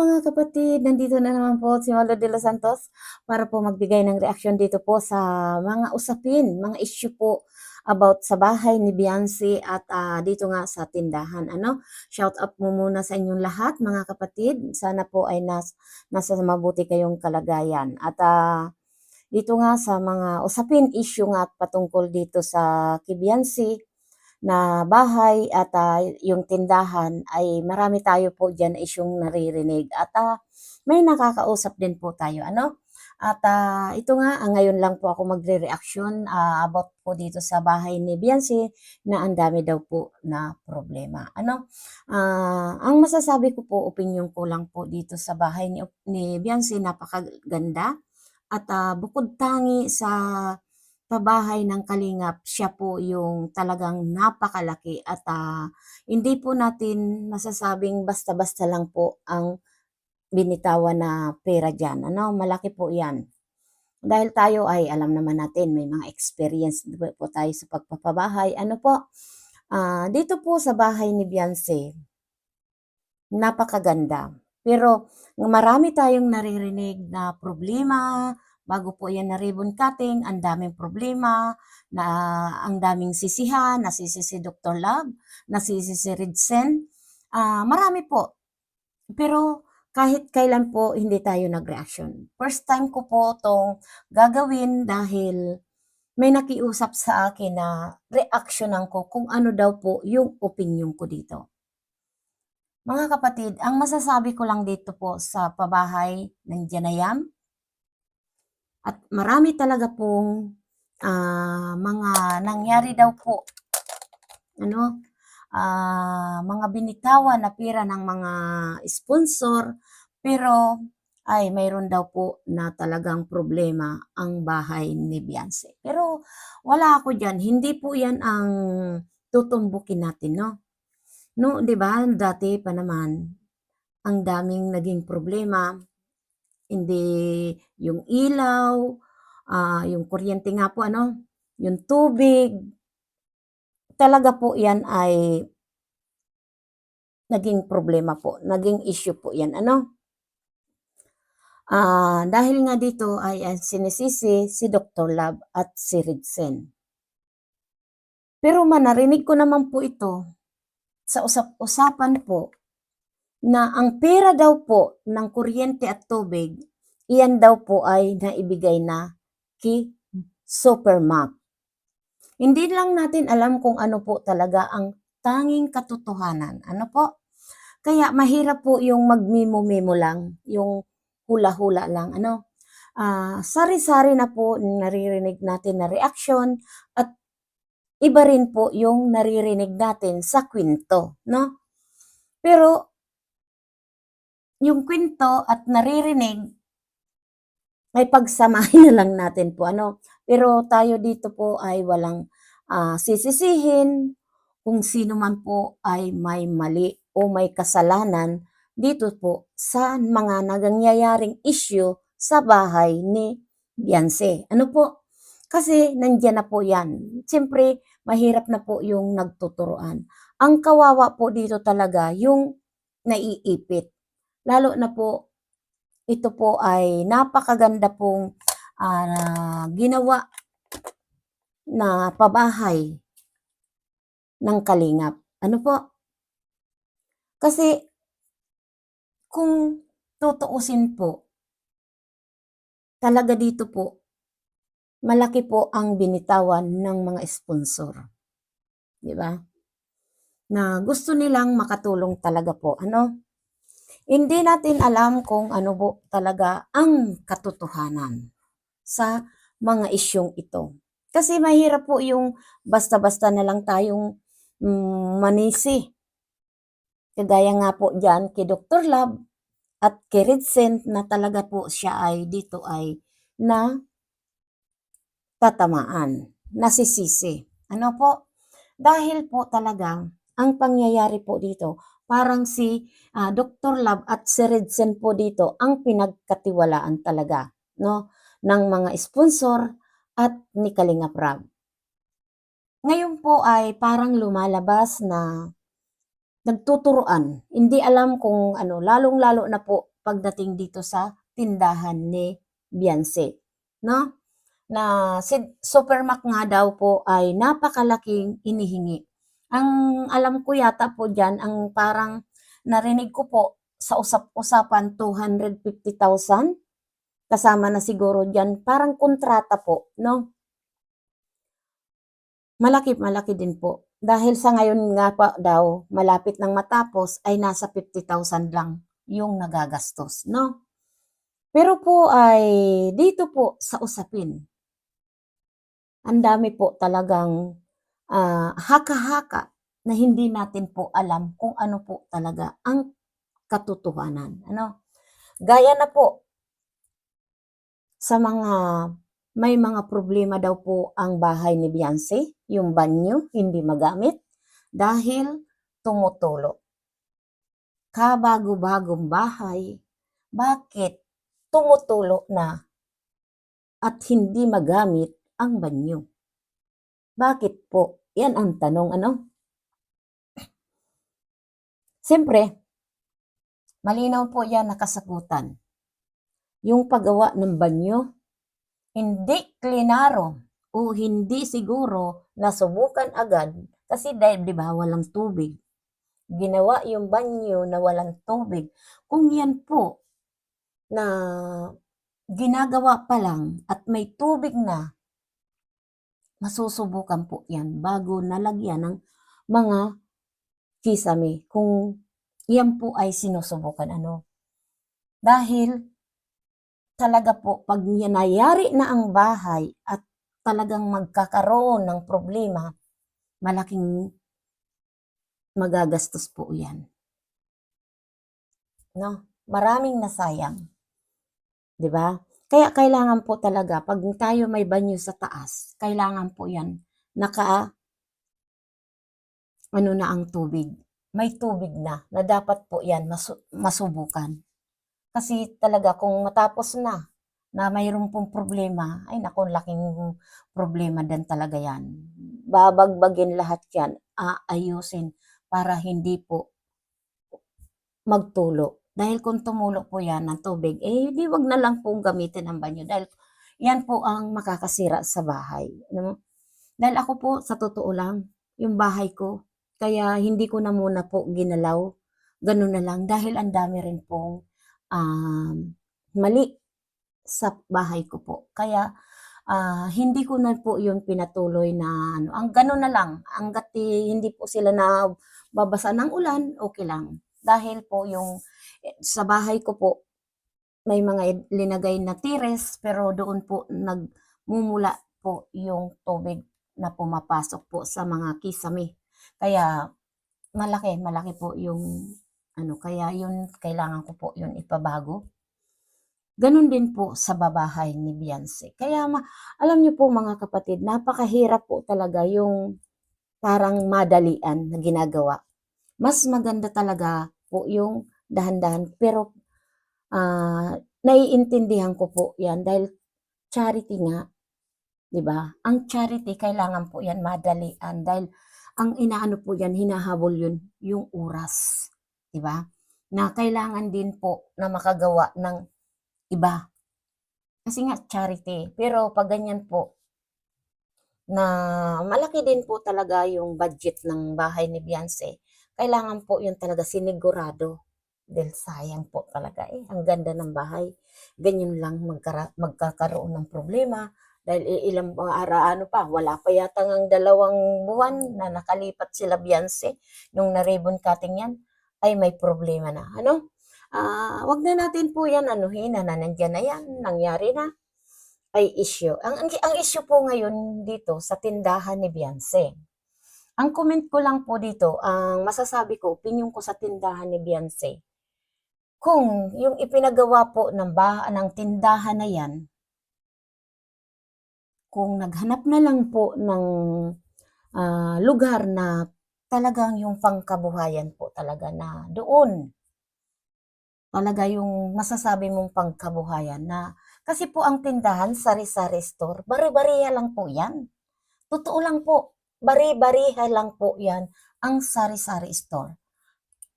mga kapatid, nandito na naman po si Malo de los Santos para po magbigay ng reaksyon dito po sa mga usapin, mga issue po about sa bahay ni Beyonce at ah, dito nga sa tindahan. Ano? Shout out mo muna sa inyong lahat mga kapatid. Sana po ay nas, nasa mabuti kayong kalagayan. At ah, dito nga sa mga usapin, issue nga patungkol dito sa kay Beyonce na bahay at ah, yung tindahan ay marami tayo po diyan isyung naririnig. At ah, may nakakausap din po tayo ano? At ah, ito nga ah, ngayon lang po ako magre-reaction ah, about po dito sa bahay ni Beyonce na ang dami daw po na problema ano? Ah, ang masasabi ko po opinion ko lang po dito sa bahay ni, ni Beyonce napakaganda. At ah, bukod tangi sa pabahay ng Kalingap, siya po yung talagang napakalaki at ah, hindi po natin masasabing basta-basta lang po ang binitawan na pera dyan. Ano, malaki po yan. Dahil tayo ay alam naman natin, may mga experience po tayo sa pagpapabahay. Ano po, ah, dito po sa bahay ni Beyonce, napakaganda. Pero marami tayong naririnig na problema, bago po yan na ribbon cutting, ang daming problema, na ang daming sisihan, nasisi si Dr. Love, nasisi si Ridsen, ah, marami po. Pero kahit kailan po hindi tayo nag-reaction. First time ko po tong gagawin dahil may nakiusap sa akin na reactionan ko kung ano daw po yung opinion ko dito. Mga kapatid, ang masasabi ko lang dito po sa pabahay ng Janayam, at marami talaga pong ah, mga nangyari daw po, ano, ah, mga binitawan na pera ng mga sponsor, pero ay mayroon daw po na talagang problema ang bahay ni Beyonce. Pero wala ako dyan, hindi po yan ang tutumbukin natin, no? No, 'di ba? Dati pa naman ang daming naging problema. Hindi yung ilaw, ah, yung kuryente nga po ano, yung tubig. Talaga po 'yan ay naging problema po, naging issue po 'yan, ano? Ah, dahil nga dito ay ah, sinisisi si Dr. Love at si Ridsen. Pero man narinig ko naman po ito sa usap-usapan po na ang pera daw po ng kuryente at tubig, iyan daw po ay naibigay na kay Supermac. Hindi lang natin alam kung ano po talaga ang tanging katotohanan. Ano po? Kaya mahirap po yung magmimo-mimo lang, yung hula-hula lang. Ano? Ah, sari-sari na po naririnig natin na reaction at iba rin po yung naririnig natin sa kwento, no? Pero yung kwento at naririnig ay pagsamahin na lang natin po ano. Pero tayo dito po ay walang ah, sisisihin kung sino man po ay may mali o may kasalanan dito po sa mga nangyayaring issue sa bahay ni Beyonce. Ano po? Kasi nandiyan na po yan. Siyempre, mahirap na po yung nagtuturoan. Ang kawawa po dito talaga yung naiipit. Lalo na po, ito po ay napakaganda pong ah, ginawa na pabahay ng kalingap. Ano po? Kasi kung tutuusin po, talaga dito po, malaki po ang binitawan ng mga sponsor. Di ba? Na gusto nilang makatulong talaga po. Ano? Hindi natin alam kung ano po talaga ang katotohanan sa mga isyong ito. Kasi mahirap po yung basta-basta na lang tayong mm, manisi. Kagaya nga po dyan kay Dr. Love at kay Redcent na talaga po siya ay dito ay na tatamaan, nasisisi. Ano po? Dahil po talaga ang pangyayari po dito, parang si ah, Dr. Love at si Redsen po dito ang pinagkatiwalaan talaga no ng mga sponsor at ni Kalinga Prab. Ngayon po ay parang lumalabas na nagtuturuan. Hindi alam kung ano, lalong-lalo na po pagdating dito sa tindahan ni Beyonce, no? Na si Supermac nga daw po ay napakalaking inihingi. Ang alam ko yata po diyan, ang parang narinig ko po sa usap-usapan 250,000 kasama na siguro diyan, parang kontrata po, no? Malaki, malaki din po. Dahil sa ngayon nga pa daw, malapit nang matapos ay nasa 50,000 lang yung nagagastos, no? Pero po ay dito po sa usapin, ang dami po talagang ah, haka-haka na hindi natin po alam kung ano po talaga ang katotohanan, ano? Gaya na po sa mga may mga problema daw po ang bahay ni Beyonce, yung banyo hindi magamit dahil tumutulo. Kabago-bagong bahay, bakit tumutulo na at hindi magamit ang banyo? Bakit po? Yan ang tanong, ano? Siyempre, malinaw po yan nakasagutan. Yung paggawa ng banyo, hindi klinaro o hindi siguro nasubukan agad kasi dahil di ba walang tubig. Ginawa yung banyo na walang tubig. Kung yan po na ginagawa pa lang at may tubig na, masusubukan po yan bago nalagyan ng mga kisame kung yan po ay sinusubukan ano. Dahil talaga po pag nangyayari na ang bahay at talagang magkakaroon ng problema, malaking magagastos po yan. No? Maraming nasayang. 'Di ba? Kaya kailangan po talaga pag tayo may banyo sa taas, kailangan po yan naka ano na ang tubig. May tubig na na dapat po yan masu- masubukan. Kasi talaga kung matapos na na mayroon pong problema, ay naku, laking problema din talaga yan. Babagbagin lahat yan, aayusin para hindi po magtulo. Dahil kung tumulo po yan ng tubig, eh di wag na lang pong gamitin ang banyo dahil yan po ang makakasira sa bahay. Ano? Dahil ako po, sa totoo lang, yung bahay ko, kaya hindi ko na muna po ginalaw. Ganun na lang dahil ang dami rin pong um, mali sa bahay ko po. Kaya ah, hindi ko na po yun pinatuloy na ano. Ang ganun na lang, hanggat eh, hindi po sila na babasa ng ulan, okay lang. Dahil po yung sa bahay ko po, may mga linagay na tires, pero doon po nagmumula po yung tubig na pumapasok po sa mga kisame. Kaya malaki, malaki po yung ano, kaya yun, kailangan ko po yun ipabago. Ganon din po sa babahay ni Beyonce. Kaya ma- alam niyo po mga kapatid, napakahirap po talaga yung parang madalian na ginagawa. Mas maganda talaga po yung dahan-dahan. Pero ah naiintindihan ko po yan dahil charity nga, di ba? Ang charity, kailangan po yan madalian dahil ang inaano po yan, hinahabol yun, yung oras. Di ba? Na kailangan din po na makagawa ng iba. Kasi nga charity. Pero pag ganyan po, na malaki din po talaga yung budget ng bahay ni Beyonce, kailangan po yun talaga sinigurado. Dahil sayang po talaga eh. Ang ganda ng bahay. Ganyan lang magkara- magkakaroon ng problema. Dahil ilang ara ano pa, wala pa yata ng dalawang buwan na nakalipat sila Beyonce. Nung na-ribbon cutting yan, ay may problema na. Ano? Ah, wag na natin po yan anuhin na nandiyan na yan, nangyari na. Ay issue. Ang, ang, ang issue po ngayon dito sa tindahan ni Beyonce. Ang comment ko lang po dito, ang masasabi ko, opinion ko sa tindahan ni Beyonce, kung yung ipinagawa po ng, bah ng tindahan na yan, kung naghanap na lang po ng ah, lugar na talagang yung pangkabuhayan po talaga na doon, talaga yung masasabi mong pangkabuhayan na kasi po ang tindahan, sari-sari store, bari-bariha lang po yan. Totoo lang po, bari-bariha lang po yan ang sari-sari store.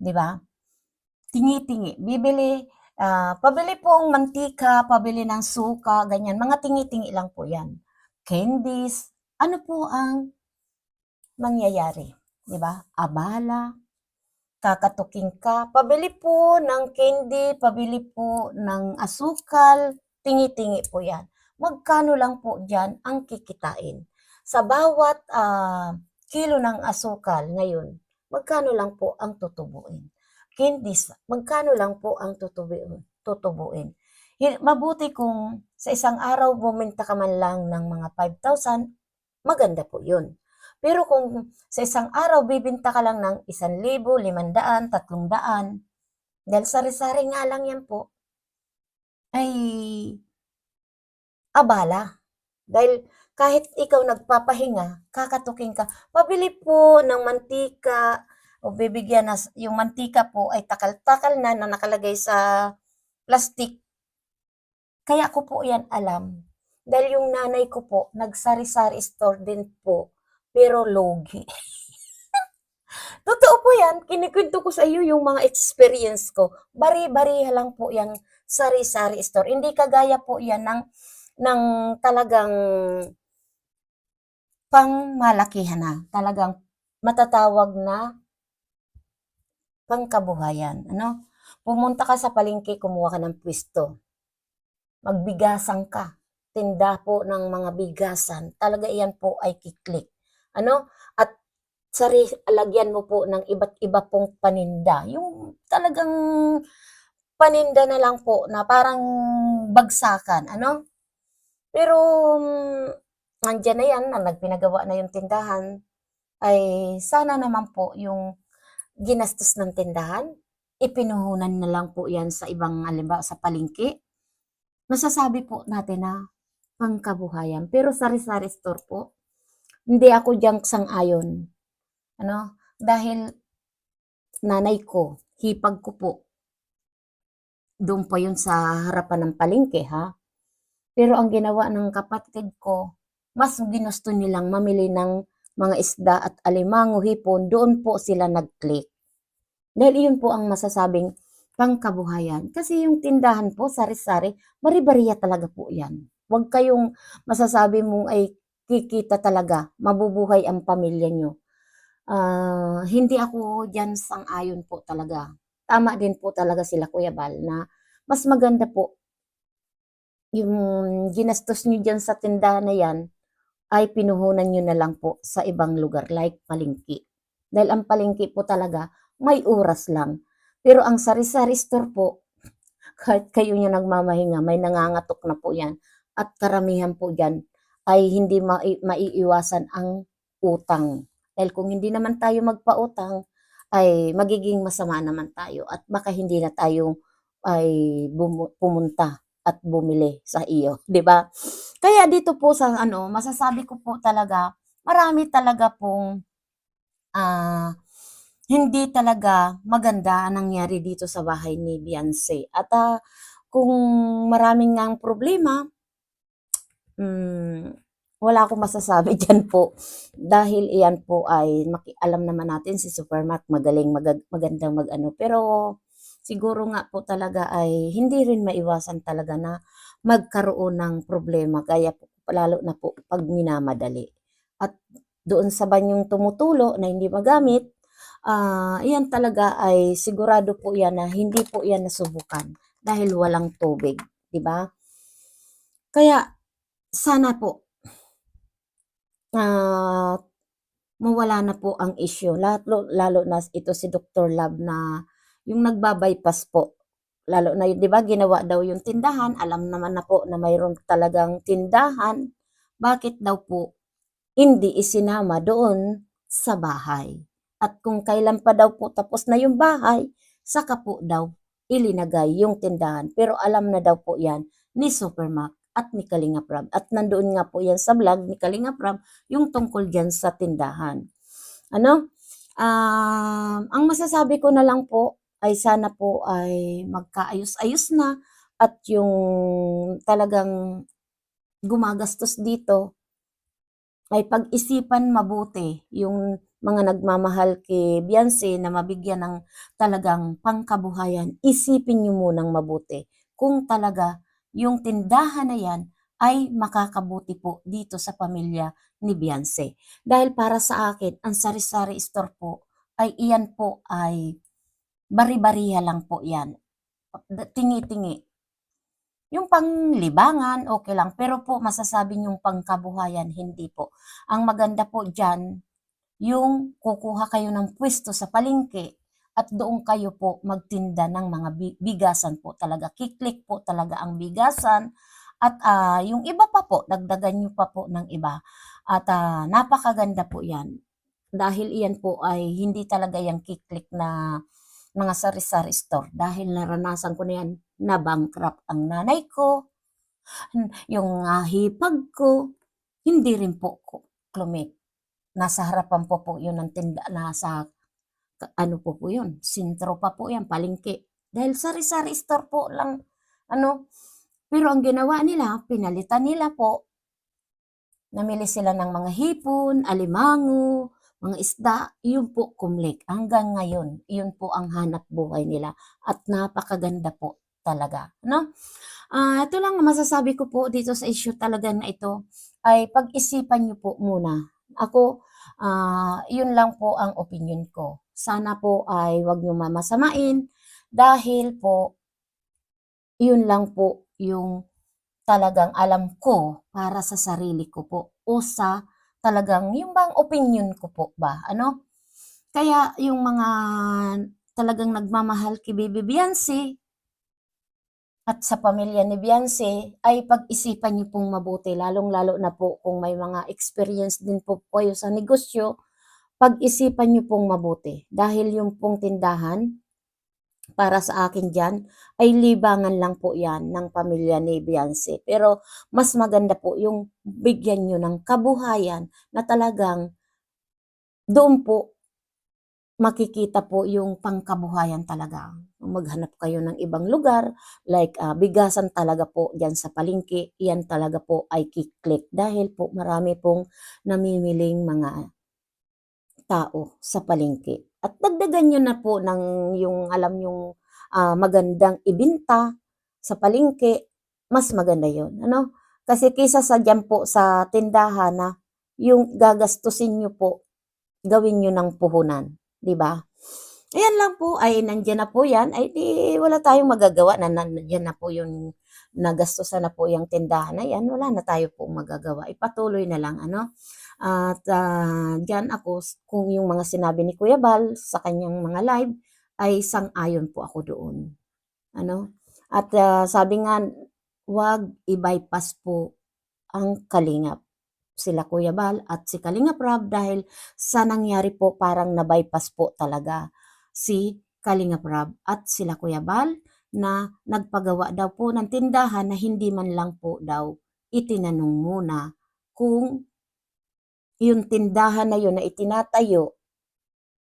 'Di ba? Tingi-tingi. Bibili, Ah, pabili pong mantika, pabili ng suka, ganyan. Mga tingi-tingi lang po yan. Candies. Ano po ang mangyayari? Di ba? Abala, kakatuking ka. Pabili po ng candy, pabili po ng asukal, tingi-tingi po yan. Magkano lang po dyan ang kikitain? Sa bawat ah, kilo ng asukal ngayon, magkano lang po ang tutubuin? Candies, magkano lang po ang tutubuin? tutubuin? Mabuti kung sa isang araw bumenta ka man lang ng mga 5,000, maganda po yun. Pero kung sa isang araw bibenta ka lang ng 1,000, 500, 300, dahil sari-sari nga lang yan po, ay abala. Dahil kahit ikaw nagpapahinga, kakatuking ka, pabili po ng mantika o bibigyan na yung mantika po ay takal-takal na na nakalagay sa plastic. Kaya ko po yan alam. Dahil yung nanay ko po, nagsari-sari store din po, pero logi. Totoo po yan, kinikwento ko sa iyo yung mga experience ko. Bari-bariha lang po yung sari-sari store. Hindi kagaya po yan ng, ng talagang pangmalakihan na. Talagang matatawag na pangkabuhayan. Ano? Pumunta ka sa palengke, kumuha ka ng pwesto. Magbigasan ka. Tinda po ng mga bigasan. Talaga iyan po ay kiklik. Ano? At sari, lagyan mo po ng iba't iba pong paninda. Yung talagang paninda na lang po na parang bagsakan. Ano? Pero mm, andyan na yan, na nagpinagawa na yung tindahan, ay sana naman po yung ginastos ng tindahan, ipinuhunan na lang po yan sa ibang, halimbawa sa palengke. Masasabi po natin na pangkabuhayan. Pero sari-sari store po, hindi ako diyang sang-ayon. Ano? Dahil nanay ko, hipag ko po, doon pa yun sa harapan ng palengke, ha? Pero ang ginawa ng kapatid ko, mas ginusto nilang mamili ng mga isda at alimango hipon, doon po sila nag-click. Dahil iyon po ang masasabing pangkabuhayan. Kasi yung tindahan po, sari-sari, bari-bariya talaga po yan. Huwag kayong masasabi mong ay kikita talaga, mabubuhay ang pamilya nyo. Ah, hindi ako dyan sang-ayon po talaga. Tama din po talaga sila Kuya Bal na mas maganda po yung ginastos nyo dyan sa tindahan na yan ay pinuhunan nyo na lang po sa ibang lugar like palengke. Dahil ang palengke po talaga may oras lang. Pero ang sari-sari store po, kahit kayo nyo nagmamahinga, may nangangatok na po yan. At karamihan po dyan ay hindi mai- maiiwasan ang utang. Dahil kung hindi naman tayo magpautang, ay magiging masama naman tayo at baka hindi na tayo ay pumunta at bumili sa iyo, 'di ba? Kaya dito po sa ano, masasabi ko po talaga, marami talaga pong ah hindi talaga maganda ang nangyari dito sa bahay ni Beyonce. At ah, kung maraming ngang problema, mm, wala akong masasabi dyan po. Dahil iyan po ay, alam naman natin si Supermac magaling, magag- magandang mag-ano. Pero siguro nga po talaga ay hindi rin maiwasan talaga na magkaroon ng problema. Kaya po, lalo na po pag minamadali. At doon sa banyong tumutulo na hindi magamit, ah iyan talaga ay sigurado po yan na hindi po yan nasubukan dahil walang tubig, di ba? Kaya sana po ah mawala na po ang issue. Lalo, lalo na ito si Dr. Love na yung nagbabypass po. Lalo na di ba, ginawa daw yung tindahan. Alam naman na po na mayroon talagang tindahan. Bakit daw po hindi isinama doon sa bahay? At kung kailan pa daw po tapos na yung bahay, saka po daw ilinagay yung tindahan. Pero alam na daw po yan ni Supermac at ni Kalinga Prab. At nandoon nga po yan sa vlog ni Kalinga Prab yung tungkol dyan sa tindahan. Ano? Ah, ang masasabi ko na lang po ay sana po ay magkaayos-ayos na at yung talagang gumagastos dito ay pag-isipan mabuti yung mga nagmamahal kay Beyonce na mabigyan ng talagang pangkabuhayan, isipin niyo munang mabuti kung talaga yung tindahan na yan ay makakabuti po dito sa pamilya ni Beyonce. Dahil para sa akin, ang sari-sari store po ay iyan po ay bari-bariya lang po yan. Tingi-tingi. Yung panglibangan, okay lang. Pero po, masasabi yung pangkabuhayan, hindi po. Ang maganda po dyan, yung kukuha kayo ng pwesto sa palengke at doon kayo po magtinda ng mga bi- bigasan po talaga. Kiklik po talaga ang bigasan at ah, yung iba pa po, dagdagan nyo pa po ng iba. At ah, napakaganda po yan. Dahil iyan po ay hindi talaga yung kiklik na mga sari-sari store. Dahil naranasan ko na yan, na bankrupt ang nanay ko, yung ah, hipag ko, hindi rin po ko klumik. Nasa harapan po po yun ng tinda, nasa ano po po yun, sintro pa po yan, palengke. Dahil sari-sari store po lang, ano, pero ang ginawa nila, pinalitan nila po, namili sila ng mga hipon, alimango, mga isda, yun po kumlik. Hanggang ngayon, yun po ang hanap buhay nila. At napakaganda po talaga. No? Ah, ito lang ang masasabi ko po dito sa issue talaga na ito ay pag-isipan niyo po muna. Ako, ah, yun lang po ang opinion ko. Sana po ay wag niyo mamasamain dahil po yun lang po yung talagang alam ko para sa sarili ko po o sa talagang yung bang opinion ko po ba ano? Kaya yung mga talagang nagmamahal kay Baby Beyonce at sa pamilya ni Beyonce ay pag-isipan niyo pong mabuti lalong-lalo na po kung may mga experience din po kayo sa negosyo pag-isipan niyo pong mabuti. Dahil yung pong tindahan para sa akin diyan ay libangan lang po 'yan ng pamilya ni Beyonce. Pero mas maganda po yung bigyan niyo ng kabuhayan na talagang doon po makikita po yung pangkabuhayan talaga. Maghanap kayo ng ibang lugar like ah, bigasan talaga po diyan sa palengke, iyan talaga po ay kiklik dahil po marami pong namimiling mga tao sa palengke. At dagdagan niyo na po ng yung alam yung ah, magandang ibinta sa palengke, mas maganda yon ano? Kasi kaysa sa diyan po sa tindahan na yung gagastusin niyo po, gawin niyo ng puhunan, 'di ba? Ayan lang po, ay nandiyan na po yan, ay di wala tayong magagawa na nandiyan na po yung nagastusan na po yung tindahan na yan, wala na tayo po magagawa. Ipatuloy na lang, ano? At ah, diyan ako, kung yung mga sinabi ni Kuya Bal sa kanyang mga live, ay sang-ayon po ako doon. Ano? At ah, sabi nga, wag i-bypass po ang kalingap. Sila Kuya Bal at si Kalingap Rab dahil sa nangyari po parang na-bypass po talaga si Kalingap Rab at sila Kuya Bal na nagpagawa daw po ng tindahan na hindi man lang po daw itinanong muna kung yung tindahan na yun na itinatayo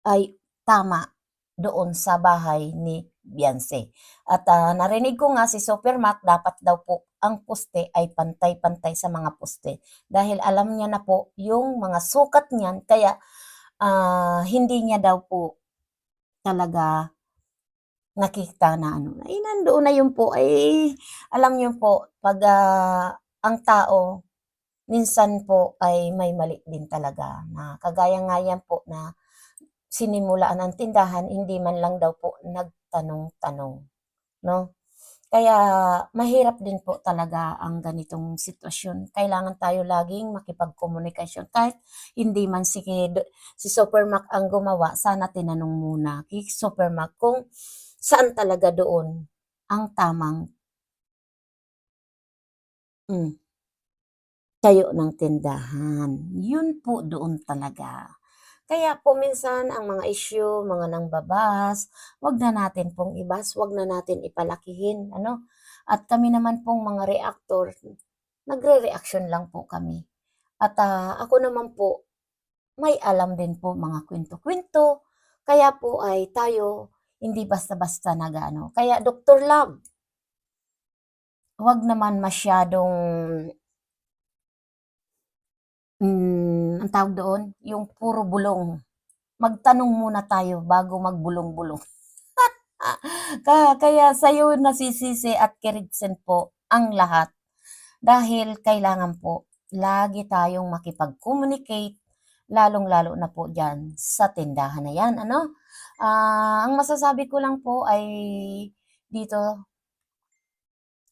ay tama doon sa bahay ni Beyonce. At ah, narinig ko nga si Supermac dapat daw po ang poste ay pantay-pantay sa mga poste dahil alam niya na po yung mga sukat niyan kaya ah, hindi niya daw po talaga nakita na ano, ay nandoon na yun po, ay alam niyo po, pag ah, ang tao, minsan po ay may mali din talaga na kagaya nga yan po na sinimulaan ang tindahan, hindi man lang daw po nagtanong-tanong, no? Kaya mahirap din po talaga ang ganitong sitwasyon. Kailangan tayo laging makipagkomunikasyon. Kahit hindi man si, si Supermac ang gumawa, sana tinanong muna kay Supermac kung saan talaga doon ang tamang mm, tayo ng tindahan. Yun po doon talaga. Kaya po minsan ang mga issue, mga nangbabas, wag na natin pong ibas, wag na natin ipalakihin, ano? At kami naman pong mga reactor, nagre-reaction lang po kami. At ah, ako naman po, may alam din po mga kwento-kwento, kaya po ay tayo hindi basta-basta nagano. Kaya Dr. Love, wag naman masyadong mm, ang tawag doon, yung puro bulong. magtanong muna tayo bago magbulong-bulong. Ka- Kaya sa'yo nasisisi at kiritsin po ang lahat. Dahil kailangan po, lagi tayong makipag-communicate, lalong-lalo na po dyan sa tindahan na yan. Ano? Ah, ang masasabi ko lang po ay dito,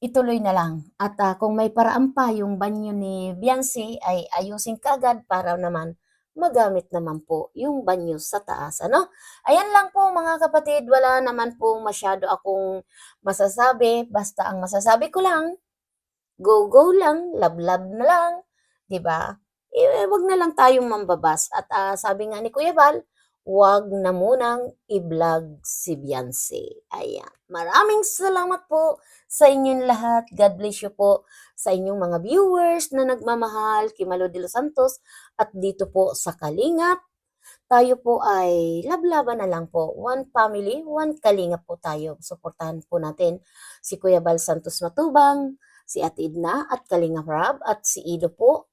ituloy na lang. At ah, kung may paraan pa yung banyo ni Biancy ay ayusin kagad para naman magamit naman po yung banyo sa taas. Ano? Ayan lang po mga kapatid, wala naman po masyado akong masasabi. Basta ang masasabi ko lang, go go lang, love love na lang, 'di ba? Eh, wag na lang tayong mambabas. At ah, sabi nga ni Kuya Bal, wag na munang i-vlog si Beyonce. Ayan. Maraming salamat po sa inyong lahat. God bless you po sa inyong mga viewers na nagmamahal, kay Malo de los Santos, at dito po sa Kalingap. Tayo po ay lablaban na lang po. One family, one Kalingap po tayo. Suportahan po natin si Kuya Bal Santos Matubang, si Ate Edna at Kalingap Rab, at si Ido po,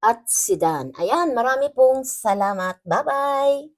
at si Dan. Ayan, marami pong salamat. Bye-bye!